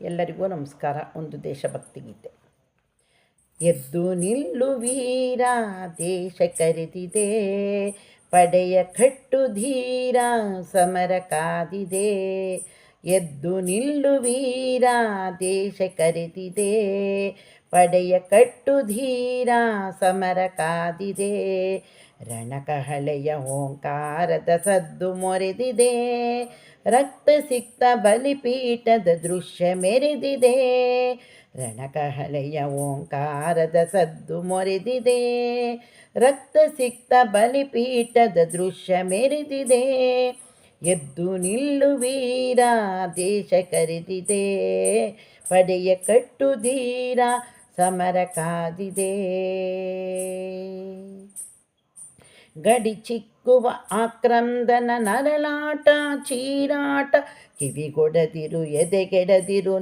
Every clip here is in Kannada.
ಎಲ್ಲರಿಗೂ ನಮಸ್ಕಾರ. ಒಂದು ದೇಶಭಕ್ತಿ ಗೀತೆ. ಎದ್ದು ನಿಲ್ಲು ವೀರ, ದೇಶ ಕರೆದಿದೆ. ಪಡೆಯ ಕಟ್ಟು ಧೀರ, ಸಮರ ಕಾದಿದೆ. ಎದ್ದು ನಿಲ್ಲು ವೀರ, ದೇಶ ಕರೆದಿದೆ. ಪಡೆಯ ಕಟ್ಟು ಧೀರ, ಸಮರ ಕಾದಿದೆ. ರಣಕಹಳೆಯ ಓಂಕಾರದ ಸದ್ದು ಮೊರೆದಿದೆ. ರಕ್ತ ಸಿಕ್ತ ಬಲಿಪೀಠದ ದೃಶ್ಯ ಮೆರೆದಿದೆ. ರಣಕಹಳೆಯ ಓಂಕಾರದ ಸದ್ದು ಮೊರೆದಿದೆ. ರಕ್ತ ಸಿಕ್ತ ಬಲಿಪೀಠದ ದೃಶ್ಯ ಮೆರೆದಿದೆ. ಎದ್ದು ನಿಲ್ಲು ವೀರ, ದೇಶ ಕರೆದಿದೆ. ಪಡೆಯ ಕಟ್ಟು ಧೀರ, ಸಮರ ಕಾದಿದೆ. ಗಡಿ ಚಿಕ್ಕುವ ಆಕ್ರಂದನ ನರಳಾಟ, ಚೀರಾಟ. ಕಿವಿಗೊಡದಿರು, ಎದೆಗೆಡದಿರು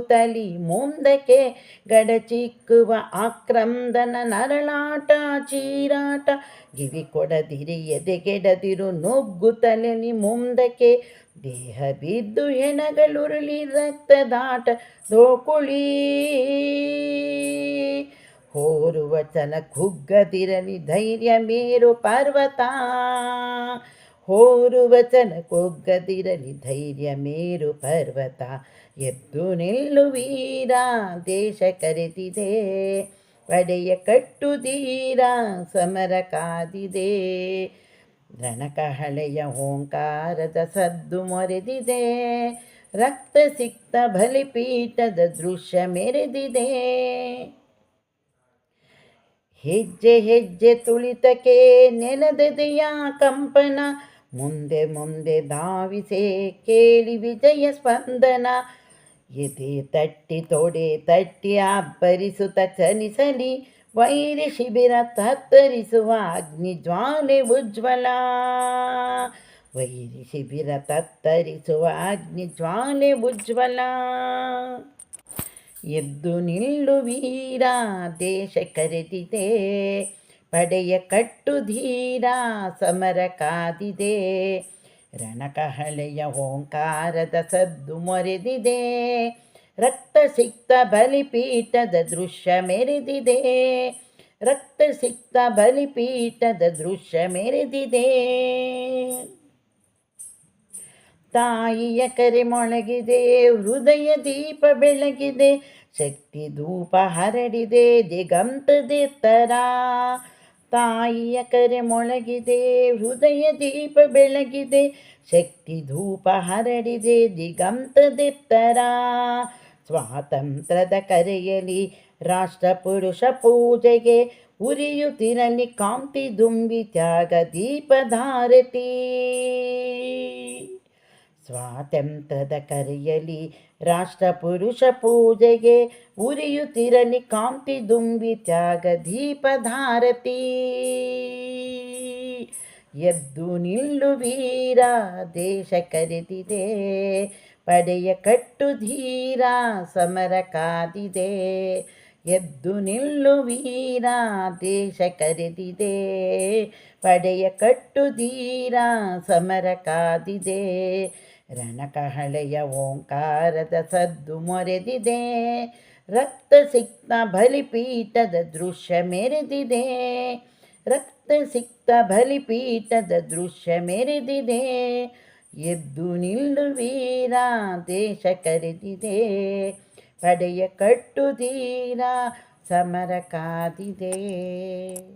ತಲಿ ಮುಂದಕ್ಕೆ ಗಡ ಚಿಕ್ಕುವ ಆಕ್ರಂದನ ನರಳಾಟ, ಚೀರಾಟ. ಕಿವಿ ಕೊಡದಿರಿ ಎದೆಗೆಡದಿರು ನುಗ್ಗುತ್ತಲಿ ಮುಂದಕ್ಕೆ ದೇಹ ಬಿದ್ದು ಹೆಣಗಳುರುಳಿ ರಕ್ತದಾಟ. ದೋಕುಳಿ ಹೋರುವ ಚಲ ಕುಗ್ಗದಿರಲಿ ಧೈರ್ಯ ಮೇರು ಪರ್ವತ. ಹೋರುವಚನ ಕುಗ್ಗದಿರಲಿ ಧೈರ್ಯ ಮೇರು ಪರ್ವತ. ಎದ್ದು ನಿಲ್ಲು ವೀರ, ದೇಶ ಕರೆದಿದೆ. ಪಡೆಯ ಕಟ್ಟುದೀರ, ಸಮರ ಕಾದಿದೆ. ರಣಕಹಳೆಯ ಓಂಕಾರದ ಸದ್ದು ಮೊರೆದಿದೆ. ರಕ್ತ ಸಿಕ್ತ ಬಲಿಪೀಠದ ದೃಶ್ಯ ಮೆರೆದಿದೆ. ಹೆಜ್ಜೆ ಹೆಜ್ಜೆ ತುಳಿತಕ್ಕೆ ನೆಲದದೆಯ ಕಂಪನ ಮುಂದೆ ಮುಂದೆ ಧಾವಿಸೆ ಕೇಳಿ ವಿಜಯ ಸ್ಪಂದನ ಎದೆ ತಟ್ಟಿ ತೊಡೆ ತಟ್ಟಿ ಅಬ್ಬರಿಸುತ್ತ ಚಲಿಸಲಿ ವೈರಿ ಶಿಬಿರ ತತ್ತರಿಸುವ ಅಗ್ನಿ ಜ್ವಾಲೆ ಉಜ್ವಲ ವೈರಿ ಶಿಬಿರ ತತ್ತರಿಸುವ ಅಗ್ನಿ ಜ್ವಾಲೆ ಉಜ್ವಲ ಎದ್ದು ನಿಲ್ಲು ವೀರ, ದೇಶ ಕರೆದಿದೆ. ಪಡೆಯ ಕಟ್ಟು ಧೀರ, ಸಮರ ಕಾದಿದೆ. ರಣಕಹಳೆಯ ಓಂಕಾರದ ಸದ್ದು ಮೊರೆದಿದೆ. ರಕ್ತ ಸಿಕ್ತ ಬಲಿಪೀಠದ ದೃಶ್ಯ ಮೆರೆದಿದೆ. ರಕ್ತ ಸಿಕ್ತ ಬಲಿಪೀಠದ ದೃಶ್ಯ ಮೆರೆದಿದೆ. ತಾಯಿಯ ಕರೆ ಮೊಳಗಿದೆ, ಹೃದಯ ದೀಪ ಬೆಳಗಿದೆ, ಶಕ್ತಿ ಧೂಪ ಹರಡಿದೆ ದಿಗಂತದೆತ್ತರ ತಾಯಿಯ ಕರೆ ಮೊಳಗಿದೆ, ಹೃದಯ ದೀಪ ಬೆಳಗಿದೆ, ಶಕ್ತಿ ಧೂಪ ಹರಡಿದೆ ದಿಗಂತದೆತ್ತರ ಸ್ವಾತಂತ್ರ್ಯದ ಕರೆಯಲಿ ರಾಷ್ಟ್ರ ಪುರುಷ ಪೂಜೆಗೆ ಉರಿಯುತ್ತಿರಲಿ ಕಾಂತಿ ದುಂಬಿ ತ್ಯಾಗ ದೀಪಧಾರತಿ. ಸ್ವಾತಂತ್ರ್ಯದ ಕರೆಯಲಿ ರಾಷ್ಟ್ರ ಪುರುಷ ಪೂಜೆಗೆ ಉರಿಯುತ್ತಿರಲಿ ಕಾಂತಿ ದುಂಬಿ ತ್ಯಾಗ ದೀಪಧಾರತಿ. ಎದ್ದು ನಿಲ್ಲು ವೀರ, ದೇಶ ಕರೆದಿದೆ, ಪಡೆಯ ಕಟ್ಟು ಧೀರ, ಸಮರ ಕಾದಿದೆ. ಎದ್ದು ನಿಲ್ಲು ವೀರ, ದೇಶ ಕರೆದಿದೆ, ಪಡೆಯ ಕಟ್ಟು ಧೀರ, ಸಮರ ಕಾದಿದೆ. ರಣಕಹಳೆಯ ಓಂಕಾರದ ಸದ್ದು ಮೊರೆದಿದೆ. ರಕ್ತ ಸಿಕ್ತ ಬಲಿಪೀಠದ ದೃಶ್ಯ ಮೆರೆದಿದೆ. ರಕ್ತ ಸಿಕ್ತ ಬಲಿಪೀಠದ ದೃಶ್ಯ ಮೆರೆದಿದೆ. ಎದ್ದು ನಿಲ್ಲು ವೀರ, ದೇಶ ಕರೆದಿದೆ. ಪಡೆಯ ಕಟ್ಟುದೀರ ಸಮರ ಕಾದಿದೆ.